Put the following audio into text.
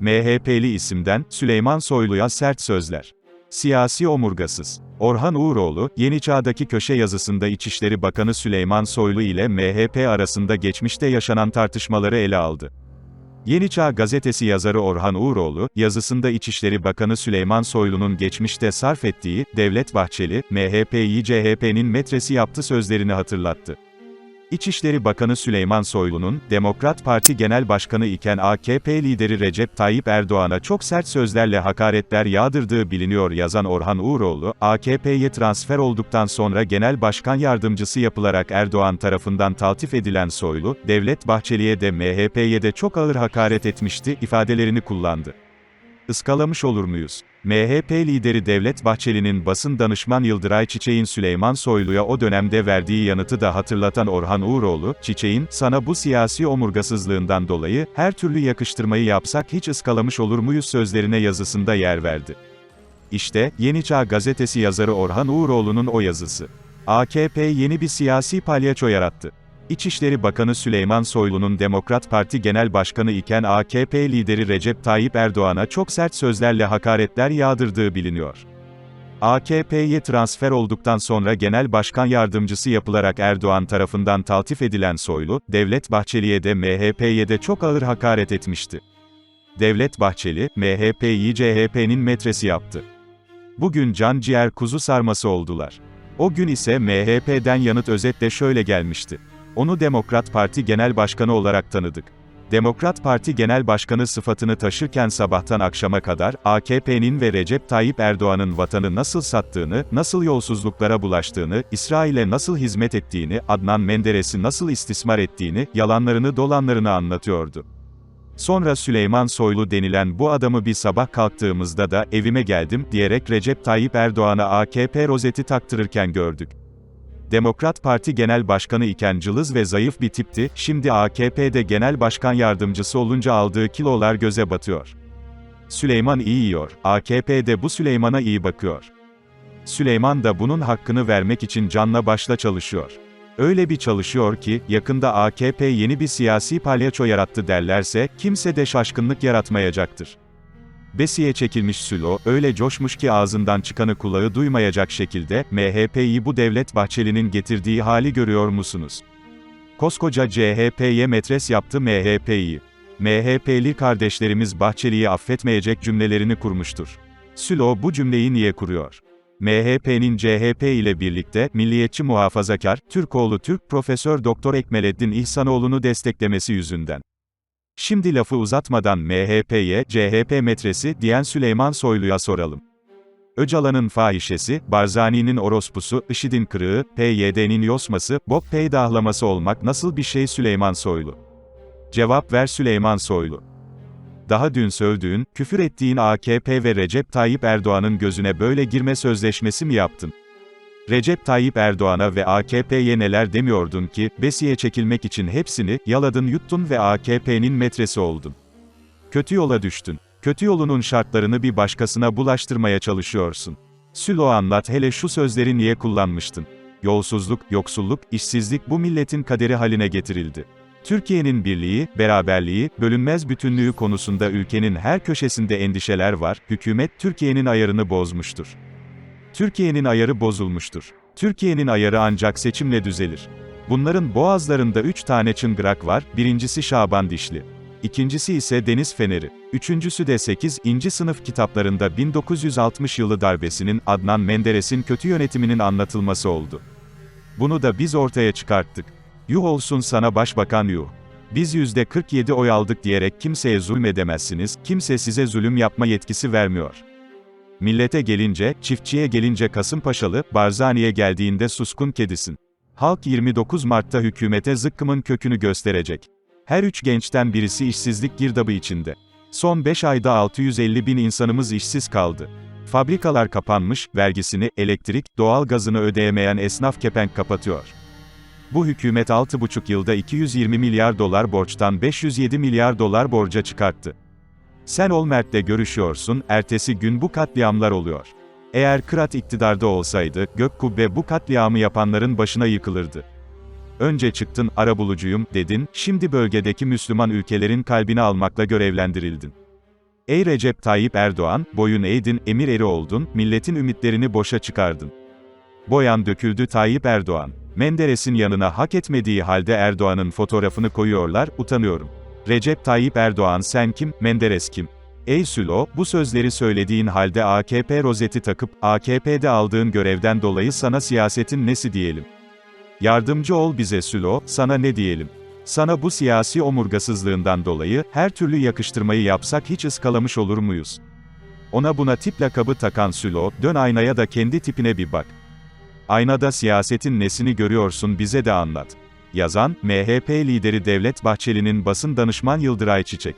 MHP'li isimden, Süleyman Soylu'ya sert sözler. Siyasi omurgasız. Orhan Uğuroğlu, Yeni Çağ'daki köşe yazısında İçişleri Bakanı Süleyman Soylu ile MHP arasında geçmişte yaşanan tartışmaları ele aldı. Yeni Çağ gazetesi yazarı Orhan Uğuroğlu, yazısında İçişleri Bakanı Süleyman Soylu'nun geçmişte sarf ettiği, Devlet Bahçeli, MHP'yi CHP'nin metresi yaptı sözlerini hatırlattı. İçişleri Bakanı Süleyman Soylu'nun, Demokrat Parti Genel Başkanı iken AKP lideri Recep Tayyip Erdoğan'a çok sert sözlerle hakaretler yağdırdığı biliniyor yazan Orhan Uğuroğlu, AKP'ye transfer olduktan sonra Genel Başkan Yardımcısı yapılarak Erdoğan tarafından taltif edilen Soylu, Devlet Bahçeli'ye de MHP'ye de çok ağır hakaret etmişti, ifadelerini kullandı. Iskalamış olur muyuz? MHP lideri Devlet Bahçeli'nin basın danışman Yıldıray Çiçek'in Süleyman Soylu'ya o dönemde verdiği yanıtı da hatırlatan Orhan Uğuroğlu, Çiçek'in, sana bu siyasi omurgasızlığından dolayı, her türlü yakıştırmayı yapsak hiç ıskalamış olur muyuz sözlerine yazısında yer verdi. İşte, Yeni Çağ gazetesi yazarı Orhan Uğuroğlu'nun o yazısı. AKP yeni bir siyasi palyaço yarattı. İçişleri Bakanı Süleyman Soylu'nun Demokrat Parti Genel Başkanı iken AKP lideri Recep Tayyip Erdoğan'a çok sert sözlerle hakaretler yağdırdığı biliniyor. AKP'ye transfer olduktan sonra Genel Başkan Yardımcısı yapılarak Erdoğan tarafından taltif edilen Soylu, Devlet Bahçeli'ye de MHP'ye de çok ağır hakaret etmişti. Devlet Bahçeli, MHP'yi CHP'nin metresi yaptı. Bugün can ciğer kuzu sarması oldular. O gün ise MHP'den yanıt özetle şöyle gelmişti. Onu Demokrat Parti Genel Başkanı olarak tanıdık. Demokrat Parti Genel Başkanı sıfatını taşırken sabahtan akşama kadar, AKP'nin ve Recep Tayyip Erdoğan'ın vatanı nasıl sattığını, nasıl yolsuzluklara bulaştığını, İsrail'e nasıl hizmet ettiğini, Adnan Menderes'i nasıl istismar ettiğini, yalanlarını dolanlarını anlatıyordu. Sonra Süleyman Soylu denilen bu adamı bir sabah kalktığımızda da, evime geldim, diyerek Recep Tayyip Erdoğan'a AKP rozeti taktırırken gördük. Demokrat Parti Genel Başkanı iken cılız ve zayıf bir tipti, şimdi AKP'de Genel Başkan Yardımcısı olunca aldığı kilolar göze batıyor. Süleyman iyi yiyor, AKP de bu Süleyman'a iyi bakıyor. Süleyman da bunun hakkını vermek için canla başla çalışıyor. Öyle bir çalışıyor ki, yakında AKP yeni bir siyasi palyaço yarattı derlerse, kimse de şaşkınlık yaratmayacaktır. Besiye çekilmiş Sülo, öyle coşmuş ki ağzından çıkanı kulağı duymayacak şekilde, MHP'yi bu Devlet Bahçeli'nin getirdiği hali görüyor musunuz? Koskoca CHP'ye metres yaptı MHP'yi. MHP'li kardeşlerimiz Bahçeli'yi affetmeyecek cümlelerini kurmuştur. Sülo bu cümleyi niye kuruyor? MHP'nin CHP ile birlikte, milliyetçi muhafazakar, Türkoğlu Türk Profesör Doktor Ekmelettin İhsanoğlu'nu desteklemesi yüzünden. Şimdi lafı uzatmadan MHP'ye, CHP metresi, diyen Süleyman Soylu'ya soralım. Öcalan'ın fahişesi, Barzani'nin orospusu, IŞİD'in kırığı, PYD'nin yosması, bok peydahlaması olmak nasıl bir şey Süleyman Soylu? Cevap ver Süleyman Soylu. Daha dün sövdüğün, küfür ettiğin AKP ve Recep Tayyip Erdoğan'ın gözüne böyle girme sözleşmesi mi yaptın? Recep Tayyip Erdoğan'a ve AKP'ye neler demiyordun ki, besiye çekilmek için hepsini, yaladın yuttun ve AKP'nin metresi oldun. Kötü yola düştün. Kötü yolunun şartlarını bir başkasına bulaştırmaya çalışıyorsun. Sülo anlat hele şu sözleri niye kullanmıştın? Yolsuzluk, yoksulluk, işsizlik bu milletin kaderi haline getirildi. Türkiye'nin birliği, beraberliği, bölünmez bütünlüğü konusunda ülkenin her köşesinde endişeler var, hükümet Türkiye'nin ayarını bozmuştur. Türkiye'nin ayarı bozulmuştur. Türkiye'nin ayarı ancak seçimle düzelir. Bunların boğazlarında üç tane çıngırak var, birincisi Şaban Dişli. İkincisi ise Deniz Feneri. Üçüncüsü de 8. inci sınıf kitaplarında 1960 yılı darbesinin, Adnan Menderes'in kötü yönetiminin anlatılması oldu. Bunu da biz ortaya çıkarttık. Yuh olsun sana başbakan yuh. Biz %47 oy aldık diyerek kimseye zulmedemezsiniz, kimse size zulüm yapma yetkisi vermiyor. Millete gelince, çiftçiye gelince Kasımpaşalı, Barzani'ye geldiğinde suskun kedisin. Halk 29 Mart'ta hükümete zıkkımın kökünü gösterecek. Her üç gençten birisi işsizlik girdabı içinde. Son 5 ayda 650 bin insanımız işsiz kaldı. Fabrikalar kapanmış, vergisini, elektrik, doğal gazını ödeyemeyen esnaf kepenk kapatıyor. Bu hükümet 6,5 yılda 220 milyar dolar borçtan 507 milyar dolar borca çıkarttı. Sen Olmert'le görüşüyorsun, ertesi gün bu katliamlar oluyor. Eğer Kırat iktidarda olsaydı, gök kubbe bu katliamı yapanların başına yıkılırdı. Önce çıktın, arabulucuyum, dedin, şimdi bölgedeki Müslüman ülkelerin kalbini almakla görevlendirildin. Ey Recep Tayyip Erdoğan, boyun eğdin, emir eri oldun, milletin ümitlerini boşa çıkardın. Boyan döküldü Tayyip Erdoğan. Menderes'in yanına hak etmediği halde Erdoğan'ın fotoğrafını koyuyorlar, utanıyorum. Recep Tayyip Erdoğan sen kim, Menderes kim? Ey Sülo, bu sözleri söylediğin halde AKP rozeti takıp, AKP'de aldığın görevden dolayı sana siyasetin nesi diyelim? Yardımcı ol bize Sülo, sana ne diyelim? Sana bu siyasi omurgasızlığından dolayı, her türlü yakıştırmayı yapsak hiç ıskalamış olur muyuz? Ona buna tip lakabı takan Sülo, dön aynaya da kendi tipine bir bak. Aynada siyasetin nesini görüyorsun bize de anlat. Yazan, MHP lideri Devlet Bahçeli'nin basın danışman Yıldıray Çiçek.